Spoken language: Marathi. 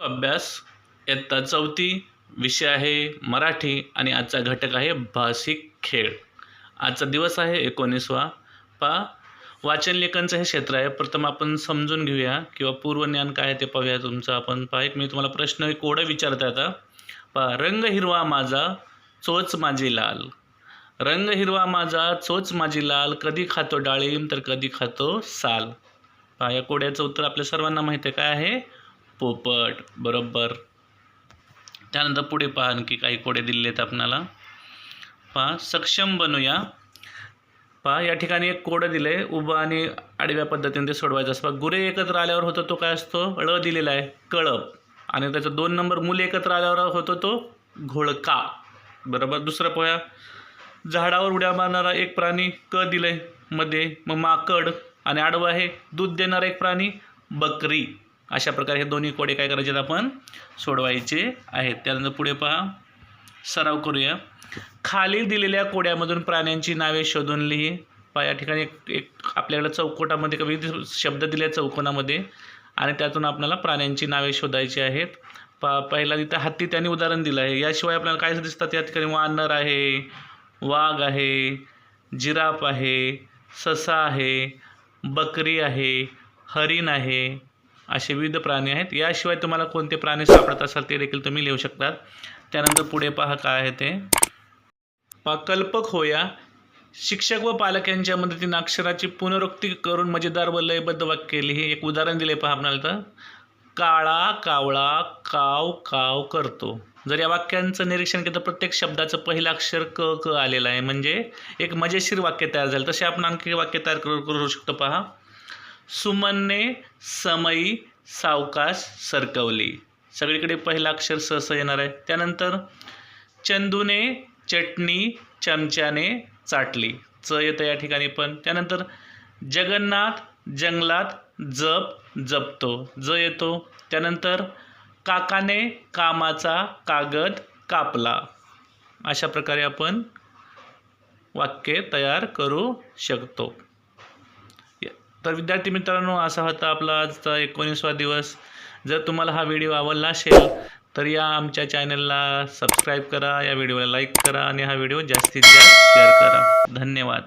अभ्यास इयत्ता चौथी विषय आहे मराठी आणि आजचा घटक आहे भाषिक खेळ. आजचा दिवस आहे एकोणीसवा. पा वाचन लेखनचं हे क्षेत्र आहे. प्रथम आपण समजून घेऊया किंवा पूर्वज्ञान काय आहे ते पाहूया. तुमचं आपण पहा. एक मी तुम्हाला प्रश्न कोडं विचारता आता. पहा रंग हिरवा माझा चोच माझी लाल. रंग हिरवा माझा चोच माझी लाल. कधी खातो डाळिंब तर कधी खातो साल. पहा या कोड्याचं उत्तर आपल्या सर्वांना माहिती आहे. काय आहे? पोपट बरोबर. त्यानंतर पुढे पहा आणखी काही कोडे दिलेले आहेत आपणाला. पहा सक्षम बनूया. पहा या ठिकाणी एक कोडं दिलं आहे उभं आणि आडव्या पद्धतीने ते सोडवायचं असं पहा, गुरे एकत्र आल्यावर होतो तो काय असतो? ळ दिलेला आहे कळप. आणि त्याचा दोन नंबर मुले एकत्र आल्यावर होतो तो घोळका. बरोबर? दुसरं पोया झाडावर उड्या मारणारा एक प्राणी क दिलं आहे मध्ये मग माकड. आणि आडवं आहे दूध देणारा एक प्राणी बकरी. अशा प्रकारे हे दोन्ही कोडे काय करायचे आपण? सोडवायचे आहेत. त्यानंतर पुढे पहा. सराव करूया. खाली दिलेल्या कोड्यामधून प्राण्यांची नावे शोधून लिही. पहा या ठिकाणी एक एक आपल्याकडे चौकोटामध्ये विविध शब्द दिले चौकोनामध्ये. आणि त्यातून आपल्याला प्राण्यांची नावे शोधायची आहेत. पा पहिला तिथं हत्ती त्यांनी उदाहरण दिलं आहे. याशिवाय आपल्याला काय दिसतात? या ठिकाणी वानर आहे वाघ आहे जिराफ आहे ससा आहे बकरी आहे हरिण आहे असे विविध प्राणी आहेत. याशिवाय तुम्हाला कोणते प्राणी सापडत असाल ते देखील तुम्ही लिहू शकतात. त्यानंतर पुढे पहा काय आहे ते. पाकल्पक होया. शिक्षक व पालक यांच्या मदतीने अक्षराची पुनरुक्ती करून मजेदार व लयबद्ध वाक्य हे एक उदाहरण दिले पहा आपल्याला तर काळा कावळा काव काव करतो. जर या वाक्यांचं निरीक्षण केलं तर प्रत्येक शब्दाचं पहिलं अक्षर क क आलेलं आहे. म्हणजे एक मजेशीर वाक्य तयार झालं. तसे आपण आणखी वाक्य तयार करू करू शकतो पहा. सुमनने समयी सावकाश सरकवली. सगळीकडे पहिला अक्षर स येणार आहे. त्यानंतर चंदूने चटणी चमच्याने चाटली. च येतं या ठिकाणी पण. त्यानंतर जगन्नाथ जंगलात जप जपतो. ज येतो. त्यानंतर काकाने कामाचा कागद कापला. अशा प्रकारे आपण वाक्य तयार करू शकतो. तर विद्यार्थी मित्रांनो असा होता आपला आजचा एकोणीसवा दिवस. जर तुम्हाला हा व्हिडिओ आवडला असेल तर या आमच्या चॅनलला सबस्क्राईब करा या व्हिडिओला लाईक करा आणि हा व्हिडिओ जास्तीत जास्त शेअर करा. धन्यवाद.